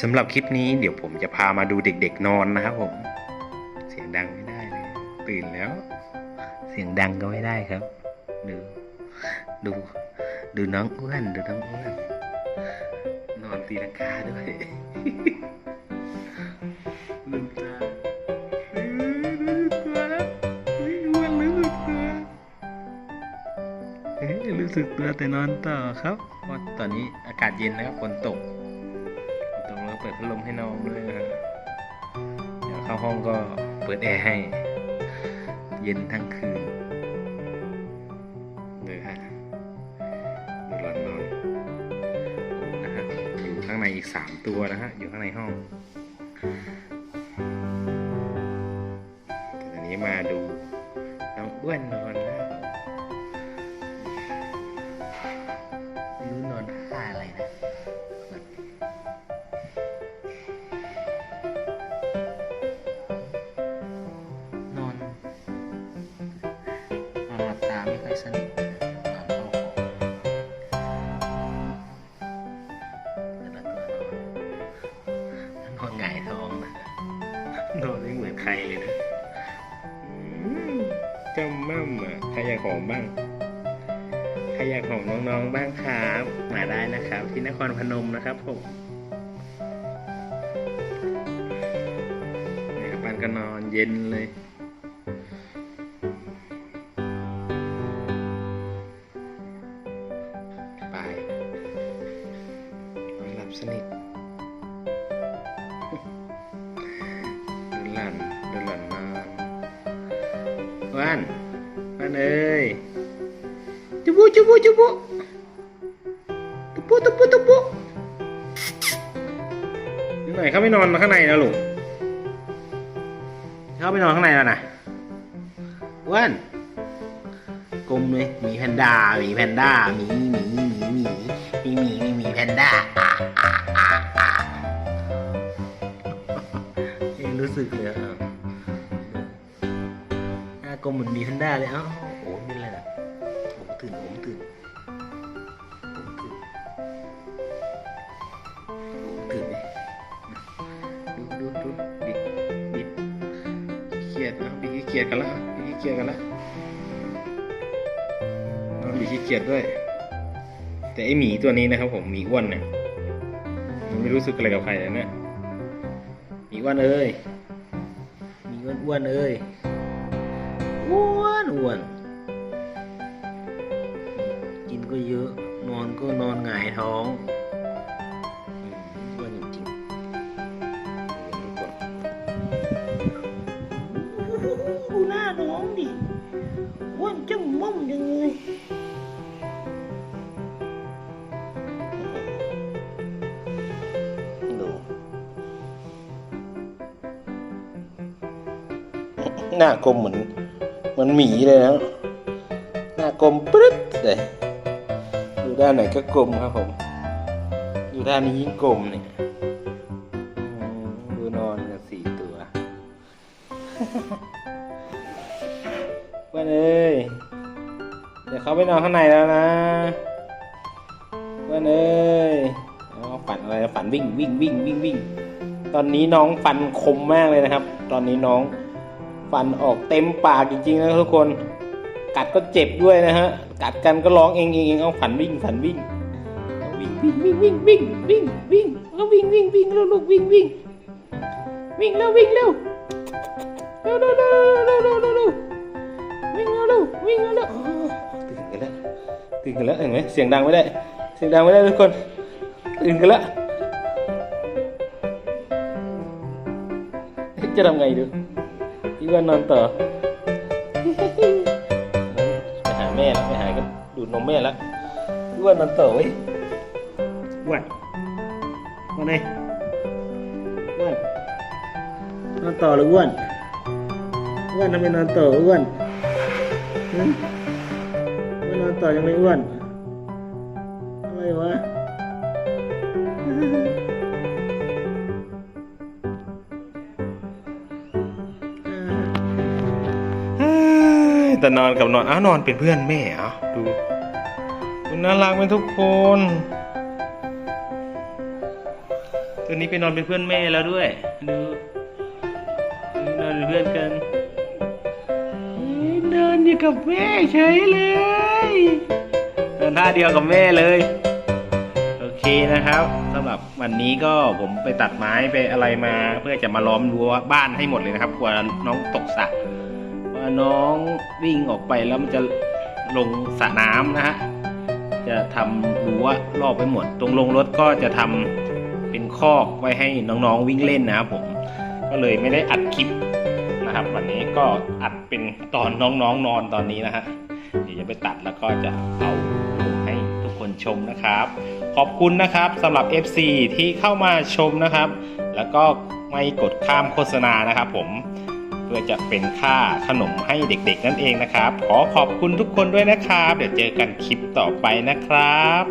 สำหรับคลิปนี้เดี๋ยวผมจะพามาดูเด็กๆนอนนะครับผม เสียงดังไม่ได้เลยตื่นแล้ว เสียงดังก็ไม่ได้ครับ ดูดูดูน้องอ้วนดูน้องอ้วนนอนตีลังกาด้วยลืมตาเอ้ยลืมตาเฮ้ยอ้วนลืมตาเฮ้ยรู้สึกตัวแต่นอนต่อครับเพราะตอนนี้อากาศเย็นนะครับฝนตก ปิดพัดลมให้น้องด้วยนะฮะเดี๋ยวเข้าห้องก็เปิดแอร์ให้ เย็นทั้งคืนเลยฮะดูร้อนนอนนะฮะอยู่ข้างในอีกสามตัวนะฮะ อยู่ข้างในห้องแต่ตอนนี้มาดูน้องอ้วนนอนนะ ลับตาไม่ค่อยสนิทนอนเข้าคอแต่ละตัวนอนนอนหงายท้องนะนอนไม่เหมือนใครเลยนะอืมจำมั่มอะใครอยากหอมบ้างใครอยากหอมน้องๆบ้างครับ มาได้นะครับ ที่นครพนมนะครับผมนะครับบ้านก็นอนเย็นเลยานนั่นเอ้ยจุบุจุบุจุบุตุบุตุบุตุบุยังไงเขาไม่นอนมาข้างในนะลูกเขาไม่นอนข้างในแล้วนะว้านกลมเลยมีแพนด้ามีแพนด้ามีมีมีมีมีมีมีแพนด้ารู้สึกเลยอะ กลมเหมือนมีแพนด้าเลยเอ้าโอ้โหนี่อะไรล่ะผมตื่นผมตื่นผมตื่นผมตื่นดิดูดูดูบิดบิดเครียดนะบิดขี้เกียจกันแล้วบิดขี้เกียจกันแล้วนอนบิดขี้เกียจด้วย แต่ไอหมีตัวนี้นะครับ ผมหมีอ้วนเนี่ยมันไม่รู้สึกอะไรกับใครเลยเนี่ยหมีอ้วนเอ้ยหมีอ้วนอ้วนเอ้ย อ้วนอ้วนกินก็เยอะ นอนก็นอนหงายท้องอ้วนจริงๆดูหน้าน้องดิอ้วนจังม่อมจังเลยดูหน้ากลมเหมือน เหมือนหมีเลยนะหน้ากลมปึ๊ดเลยอยู่ด้านไหนก็กลมครับผม อยู่ด้านนี้ยิ่งกลมเนี่ยดูนอนกันสี่ตัววันเอ้ยเดี๋ยวเขาไปนอนข้างในแล้วนะวันเอ้ยเอาฝันอะไรฝันวิ่งวิ่งวิ่งวิ่งวิ่งตอนนี้น้องฟันคมมากเลยนะครับ ตอนนี้น้อง ฟันออกเต็มปากจริงๆนะทุกคน กัดก็เจ็บด้วยนะฮะ กัดกันก็ร้องเองเองเองเอาฝันวิ่งฝันวิ่งวิ่งวิ่งวิ่งวิ่งวิ่งวิ่งวิ่งเอาวิ่งวิ่งวิ่งแล้วลูกวิ่งวิ่งวิ่งเร็ววิ่งเร็วเร็วเร็วเร็วเร็วเร็วเร็วเร็ววิ่งเร็วเร็ววิ่งเร็วเร็วตื่นกันแล้วตื่นกันแล้วเห็นไหมเสียงดังไม่ได้ เสียงดังไม่ได้ทุกคนตื่นกันแล้วจะทำไงดู อีวันนอนต่อ ไปหาแม่แล้วไปหาก็ดูดนมแม่แล้วอ้วนนอนต่อเว้ยอ้วนมาไหนอ้วนนอนต่อหรืออ้วนอ้วนทำไมนอนต่ออ้วนหึไม่นอนต่อยังไม่อ้วน แต่นอนกับนอนอ้าวนอนเป็นเพื่อนแม่อะดูดูน่ารักเป็นทุกคนตัวนี้ไปนอนเป็นเพื่อนแม่แล้วด้วย ดูนอนเป็นเพื่อนกันเฮ้ยนอนอยู่กับแม่เฉยเลยนอนท่าเดียวกับแม่เลย โอเคนะครับสำหรับวันนี้ก็ผมไปตัดไม้ไปอะไรมา เพื่อจะมาล้อมรั้วบ้านให้หมดเลยนะครับกลัวน้องตกสระ น้องวิ่งออกไปแล้วมันจะลงสระน้ำนะฮะจะทำรั้วรอบไปหมด ตรงลงรถก็จะทำเป็นคอกไว้ให้น้องๆวิ่งเล่นนะครับผม ก็เลยไม่ได้อัดคลิปนะครับ วันนี้ก็อัดเป็นตอนน้องๆนอนตอนนี้นะฮะเดี๋ยวจะไปตัดแล้วก็จะเอาลงให้ทุกคนชมนะครับ ขอบคุณนะครับสำหรับ FC ที่เข้ามาชมนะครับ แล้วก็ไม่กดข้ามโฆษณานะครับผม พื่อจะเป็นค่าขนมให้เด็กๆนั่นเองนะครับ ขอขอบคุณทุกคนด้วยนะครับ เดี๋ยวเจอกันคลิปต่อไปนะครับ